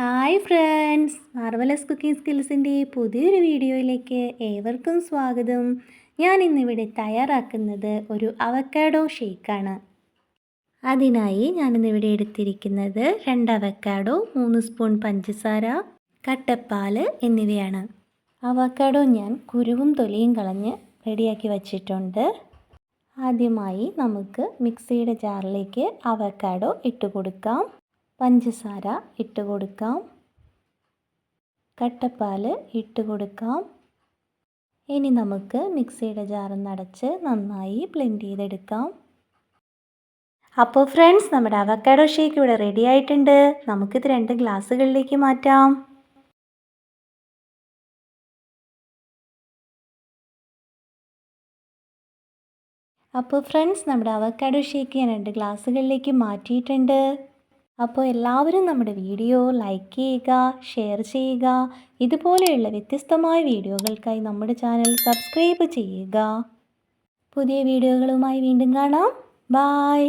Hi friends. Marvellous cooking സ്കിൽസിന്റെ പുതിയൊരു വീഡിയോയിലേക്ക് ഏവർക്കും സ്വാഗതം. ഞാൻ ഇന്നിവിടെ തയ്യാറാക്കുന്നത് ഒരു അവക്കാഡോ ഷേക്കാണ്. അതിനായി ഞാനിന്നിവിടെ എടുത്തിരിക്കുന്നത് രണ്ട് അവക്കാഡോ മൂന്ന് സ്പൂൺ പഞ്ചസാര കട്ടപ്പാൽ എന്നിവയാണ്. അവക്കാഡോ ഞാൻ കുരുവും തൊലിയും കളഞ്ഞ് റെഡിയാക്കി വച്ചിട്ടുണ്ട്. ആദ്യമായി നമുക്ക് മിക്സിയുടെ ജാറിലേക്ക് അവക്കാഡോ ഇട്ട് കൊടുക്കാം. പഞ്ചസാര ഇട്ട് കൊടുക്കാം. കട്ടപ്പാൽ ഇട്ട് കൊടുക്കാം. ഇനി നമുക്ക് മിക്സിയുടെ ജാറൊന്നടച്ച് നന്നായി ബ്ലെൻഡ് ചെയ്തെടുക്കാം. അപ്പോൾ ഫ്രണ്ട്സ് നമ്മുടെ അവക്കാഡോ ഷേക്ക് ഇവിടെ റെഡി ആയിട്ടുണ്ട്. നമുക്കിത് രണ്ട് ഗ്ലാസ്സുകളിലേക്ക് മാറ്റാം. അപ്പോൾ ഫ്രണ്ട്സ് നമ്മുടെ അവക്കാഡോ ഷേക്ക് ഞാൻ രണ്ട് ഗ്ലാസ്സുകളിലേക്ക് മാറ്റിയിട്ടുണ്ട്. അപ്പോൾ എല്ലാവരും നമ്മുടെ വീഡിയോ ലൈക്ക് ചെയ്യുക ഷെയർ ചെയ്യുക. ഇതുപോലെയുള്ള വ്യത്യസ്തമായ വീഡിയോകൾക്കായി നമ്മുടെ ചാനൽ സബ്സ്ക്രൈബ് ചെയ്യുക. പുതിയ വീഡിയോകളുമായി വീണ്ടും കാണാം. ബായ്